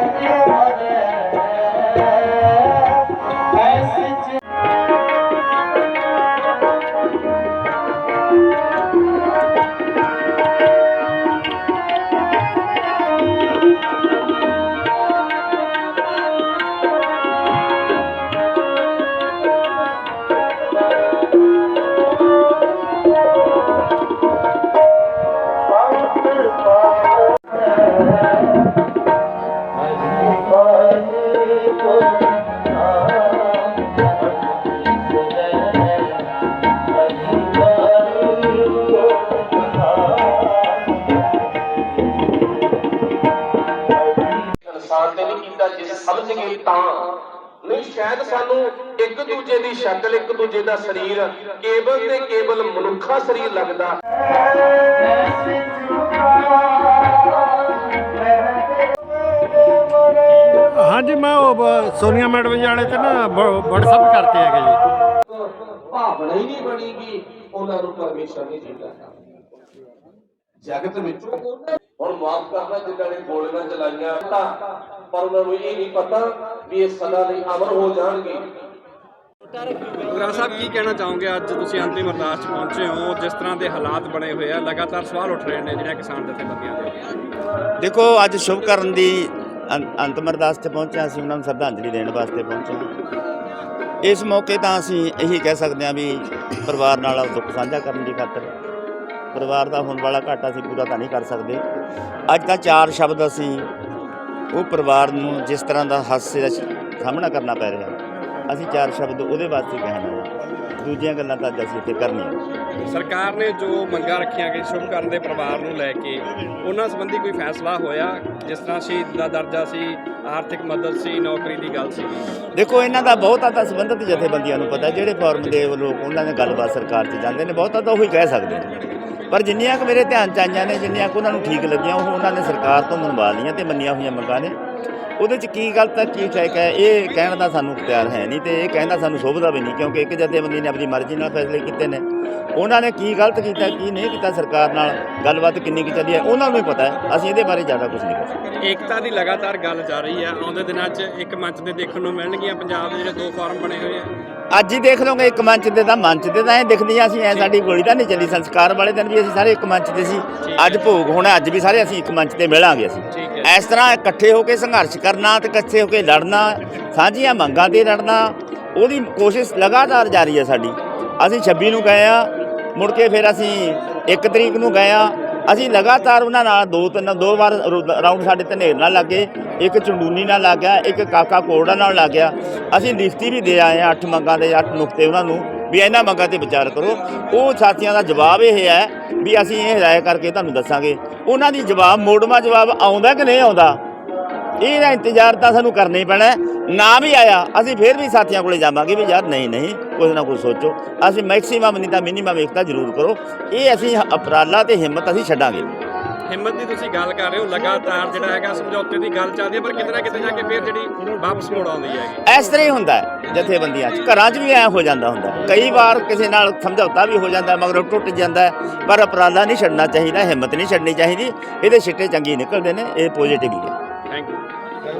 Yeah. ਕੀਤਾ ਜੇ ਸਮਝ ਗਏ ਤਾਂ। ਨਹੀਂ ਸ਼ਾਇਦ ਸਾਨੂੰ ਇੱਕ ਦੂਜੇ ਦੀ ਸ਼ਕਲ ਇੱਕ ਦੂਜੇ ਦਾ ਸਰੀਰ ਕੇਵਲ ਤੇ ਕੇਵਲ ਮਨੁੱਖਾ ਸਰੀਰ ਲੱਗਦਾ। ਹਾਂਜੀ ਮੈਂ ਉਹ ਸੋਨੀਆ ਮੈਡਮ ਜੀ ਵਾਲੇ ਤੇ ਨਾ WhatsApp ਕਰਤੇ ਹੈਗੇ ਜੀ। ਭਾਵਨਾ ਹੀ ਨਹੀਂ ਬਣੀਗੀ ਉਹਨਾਂ ਨੂੰ ਪਰਮੇਸ਼ਰ ਨਹੀਂ ਜੀਂਦਾ ਜਗਤ ਵਿੱਚ ਹੁਣ ਮਾਫ ਕਰਨਾ ਜਿਨ੍ਹਾਂ ਨੇ ਗੋਲੀਆਂ ਚਲਾਈਆਂ ਤਾਂ ਪਰ ਉਹਨਾਂ ਨੂੰ ਇਹ ਨਹੀਂ ਪਤਾ ਵੀ ਇਹ ਸਦਾ ਲਈ ਅਮਰ ਹੋ ਜਾਣਗੇ। ਗੁਰਾਂ ਸਾਹਿਬ ਕੀ ਕਹਿਣਾ ਚਾਹੋਗੇ? ਅੱਜ ਤੁਸੀਂ ਅੰਤਿਮ ਅਰਦਾਸ 'ਚ ਪਹੁੰਚੇ ਹੋ। ਜਿਸ ਤਰ੍ਹਾਂ ਦੇ ਹਾਲਾਤ ਬਣੇ ਹੋਏ ਆ ਲਗਾਤਾਰ ਸਵਾਲ ਉੱਠ ਰਹੇ ਨੇ ਜਿਹੜੀਆਂ ਕਿਸਾਨ ਜਥੇਬੰਦੀਆਂ ਦੇ। ਦੇਖੋ ਅੱਜ ਸ਼ੁਭ ਕਰਨ ਦੀ ਅੰ- ਅੰਤਮ ਅਰਦਾਸ ਤੇ ਪਹੁੰਚਿਆ ਅਸੀਂ ਉਹਨਾਂ ਨੂੰ ਸ਼ਰਧਾਂਜਲੀ ਦੇਣ ਵਾਸਤੇ ਪਹੁੰਚੇ ਹਾਂ। ਇਸ ਮੌਕੇ ਤਾਂ ਅਸੀਂ ਇਹੀ ਕਹਿ ਸਕਦੇ ਹਾਂ ਵੀ ਪਰਿਵਾਰ ਨਾਲ ਦੁੱਖ ਸਾਂਝਾ ਕਰਨ ਦੀ ਖਾਤਰ ਪਰਿਵਾਰ ਦਾ ਹੋਣ ਵਾਲਾ ਘਾਟਾ ਅਸੀਂ ਪੂਰਾ ਤਾਂ ਨਹੀਂ ਕਰ ਸਕਦੇ। ਅੱਜ ਤਾਂ ਚਾਰ ਸ਼ਬਦ ਅਸੀਂ ਉਹ ਪਰਿਵਾਰ ਨੂੰ ਜਿਸ ਤਰ੍ਹਾਂ ਦਾ ਹਾਸੇ ਦਾ ਸਾਹਮਣਾ ਕਰਨਾ ਪੈ ਰਿਹਾ ਅਸੀਂ ਚਾਰ ਸ਼ਬਦ ਉਹਦੇ ਵਾਸਤੇ ਕਹਿਣਾ ਹੈ। ਦੂਜੀਆਂ ਗੱਲਾਂ ਤਾਂ ਅੱਜ ਅਸੀਂ ਇੱਥੇ ਕਰਨੀਆਂ। ਸਰਕਾਰ ਨੇ ਜੋ ਮੰਗਾਂ ਰੱਖੀਆਂ ਕਿ ਸ਼ੁਭ ਕਰਨ ਦੇ ਪਰਿਵਾਰ ਨੂੰ ਲੈ ਕੇ ਉਹਨਾਂ ਸੰਬੰਧੀ ਕੋਈ ਫੈਸਲਾ ਹੋਇਆ? ਜਿਸ ਤਰ੍ਹਾਂ ਸ਼ਹੀਦ ਦਾ ਦਰਜਾ ਸੀ ਆਰਥਿਕ ਮਦਦ ਸੀ ਨੌਕਰੀ ਦੀ ਗੱਲ ਸੀ। ਦੇਖੋ ਇਹਨਾਂ ਦਾ ਬਹੁਤਾ ਤਾਂ ਸੰਬੰਧਿਤ ਜਥੇਬੰਦੀਆਂ ਨੂੰ ਪਤਾ ਜਿਹੜੇ ਫਾਰਮ ਦੇ ਲੋਕ ਉਹਨਾਂ ਨੇ ਗੱਲਬਾਤ ਸਰਕਾਰ 'ਚ ਜਾਂਦੇ ਨੇ ਬਹੁਤਾ ਤਾਂ ਉਹੀ ਕਹਿ ਸਕਦੇ ਨੇ। ਪਰ ਜਿੰਨੀਆਂ ਕੁ ਮੇਰੇ ਧਿਆਨ 'ਚ ਆਈਆਂ ਨੇ, ਜਿੰਨੀਆਂ ਕੁ ਉਹਨਾਂ ਨੂੰ ਠੀਕ ਲੱਗੀਆਂ, ਉਹ ਉਹਨਾਂ ਨੇ ਸਰਕਾਰ ਤੋਂ ਮਨਵਾ ਲਈਆਂ ਤੇ ਮੰਨੀਆਂ ਹੋਈਆਂ ਮੰਗਾਂ ਨੇ। ਉਹਦੇ 'ਚ ਕੀ ਗਲਤ ਹੈ, ਕੀ ਠੀਕ ਹੈ, ਇਹ ਕਹਿਣ ਦਾ ਸਾਨੂੰ ਇਖਤਿਆਰ ਹੈ ਨਹੀਂ ਤੇ ਇਹ ਕਹਿਣ ਦਾ ਸਾਨੂੰ ਸ਼ੋਭਦਾ ਵੀ ਨਹੀਂ ਕਿਉਂਕਿ ਇੱਕ ਜਥੇਬੰਦੀ ਨੇ ਆਪਣੀ ਮਰਜ਼ੀ ਨਾਲ ਫੈਸਲੇ ਕੀਤੇ ਨੇ। ਉਹਨਾਂ ਨੇ ਕੀ ਗਲਤ ਕੀਤਾ ਕੀ ਨਹੀਂ ਕੀਤਾ ਸਰਕਾਰ ਨਾਲ ਗੱਲਬਾਤ ਕਿੰਨੀ ਕੀ ਚੱਲੀ ਹੈ ਉਹਨਾਂ ਨੂੰ ਹੀ ਪਤਾ ਹੈ। ਅਸੀਂ ਇਹਦੇ ਬਾਰੇ ਜ਼ਿਆਦਾ ਕੁਝ ਨਹੀਂ ਕਰ ਸਕਦੇ। ਏਕਤਾ ਦੀ ਲਗਾਤਾਰ ਗੱਲ ਜਾਰੀ ਆ ਆਉਂਦੇ ਦਿਨਾਂ 'ਚ ਇੱਕ ਮੰਚ ਤੇ ਦੇਖਣ ਨੂੰ ਮਿਲਣਗੀਆਂ ਪੰਜਾਬ ਦੇ ਜਿਹੜੇ ਦੋ ਫਾਰਮ ਬਣੇ ਹੋਏ ਆ। ਅੱਜ ਹੀ ਦੇਖ ਲਓਗੇ ਇੱਕ ਮੰਚ ਤੇ ਤਾਂ ਮੰਚ ਤੇ ਤਾਂ ਐ ਦਿਖਦੀਆਂ ਸੀ ਐ ਸਾਡੀ ਗੋਲੀ ਤਾਂ ਨਹੀਂ ਚੱਲੀ। ਸੰਸਕਾਰ ਵਾਲੇ ਦਿਨ ਵੀ ਅਸੀਂ ਸਾਰੇ ਇੱਕ ਮੰਚ ਤੇ ਸੀ। ਅੱਜ ਭੋਗ ਹੋਣਾ ਅੱਜ ਵੀ ਸਾਰੇ ਅਸੀਂ ਇੱਕ ਮੰਚ ਤੇ ਮਿਲਾਂਗੇ ਅਸੀਂ। ਹੈ। ਇਸ ਤਰ੍ਹਾਂ ਇਕੱਠੇ ਹੋ ਕੇ ਸੰਘਰਸ਼ ਕਰਨਾ ਤੇ ਇਕੱਠੇ ਹੋ ਕੇ ਲੜਨਾ ਸਾਂਝੀਆਂ ਮੰਗਾਂ ਤੇ ਲੜਨਾ ਉਹਦੀ ਕੋਸ਼ਿਸ਼ ਲਗਾਤਾਰ ਜਾਰੀ ਹੈ ਸਾਡੀ। ਅਸੀਂ 26 ਨੂੰ ਗਏ ਆ ਮੁੜ ਕੇ ਫਿਰ ਅਸੀਂ 1 ਤਰੀਕ ਨੂੰ ਗਏ ਆ। ਅਸੀਂ ਲਗਾਤਾਰ ਉਹਨਾਂ ਨਾਲ ਦੋ ਤਿੰਨ ਦੋ ਵਾਰ ਰ- ਰਾਊਂਡ ਸਾਡੇ ਧਨੇਰ ਨਾਲ ਲੱਗੇ ਇੱਕ ਚੰਡੂਨੀ ਨਾਲ ਲੱਗ ਗਿਆ, ਇੱਕ ਕਾਕਾ ਕੋੜਾ ਨਾਲ ਲੱਗ ਗਿਆ। ਅਸੀਂ ਲਿਖਤੀ ਵੀ ਦੇ ਆਏ ਆ ਅੱਠ ਮੰਗਾਂ ਦੇ, ਅੱਠ ਨੁਕਤੇ ਉਹਨਾਂ ਨੂੰ, ਵੀ ਇਹਨਾਂ ਮੰਗਾਂ ਤੇ ਵਿਚਾਰ ਕਰੋ। ਉਹ ਸਾਥੀਆਂ ਦਾ ਜਵਾਬ ਇਹ ਹੈ ਵੀ ਅਸੀਂ ਇਹ ਰਾਏ ਕਰਕੇ ਤੁਹਾਨੂੰ ਦੱਸਾਂਗੇ। ਉਹਨਾਂ ਦੀ ਜਵਾਬ ਮੋੜਵਾ ਜਵਾਬ ਆਉਂਦਾ ਕਿ ਨਹੀਂ ਆਉਂਦਾ? ਇਹਦਾ ਇੰਤਜ਼ਾਰ ਤਾਂ ਸਾਨੂੰ ਕਰਨਾ ਹੀ ਪੈਣਾ ਹੈ। ਨਾ ਵੀ ਆਇਆ ਅਸੀਂ ਫਿਰ ਵੀ ਸਾਥੀਆਂ ਕੋਲੇ ਜਾਵਾਂਗੇ ਵੀ ਯਾਰ ਨਹੀਂ ਨਹੀਂ ਕੁਝ ਨਾ ਕੁਝ ਸੋਚੋ। ਅਸੀਂ ਮੈਕਸਿਮਮ ਨਹੀਂ ਤਾਂ ਮਿਨੀਮਮ ਏਕਤਾ ਜ਼ਰੂਰ ਕਰੋ। ਇਹ ਅਸੀਂ ਉਪਰਾਲਾ ਤੇ ਹਿੰਮਤ ਅਸੀਂ ਛੱਡਾਂਗੇ। ਹਿੰਮਤ ਦੀ ਤੁਸੀਂ ਗੱਲ ਕਰ ਰਹੇ ਹੋ ਲਗਾਤਾਰ ਜਿਹੜਾ ਹੈਗਾ ਸਮਝੌਤੇ ਦੀ ਗੱਲ ਚੱਲਦੀ ਹੈ ਪਰ ਕਿਤੇ ਨਾ ਕਿਤੇ ਜਾ ਕੇ ਫਿਰ ਜਿਹੜੀ ਵਾਪਸ ਮੋੜ ਆਉਂਦੀ ਹੈਗੀ ਇਸ ਤਰ੍ਹਾਂ ਹੀ ਹੁੰਦਾ ਹੈ ਜਥੇਬੰਦੀਆਂ 'ਚ। ਘਰਾਂ 'ਚ ਵੀ ਐ ਹੋ ਜਾਂਦਾ ਹੁੰਦਾ। ਹੈ। ਕਈ ਵਾਰ ਕਿਸੇ ਨਾਲ ਸਮਝੌਤਾ ਵੀ ਹੋ ਜਾਂਦਾ ਮਗਰ ਟੁੱਟ ਜਾਂਦਾ ਹੈ। ਪਰ ਉਪਰਾਲਾ ਨਹੀਂ ਛੱਡਣਾ ਚਾਹੀਦਾ ਹਿੰਮਤ ਨਹੀਂ ਛੱਡਣੀ ਚਾਹੀਦੀ। ਇਹਦੇ ਛਿੱਟੇ ਚੰਗੀ ਨਿਕਲਦੇ ਨੇ ਇਹ ਪੋਜ਼ਿਟਿਵ ਹੀ ਹੈ Thank you.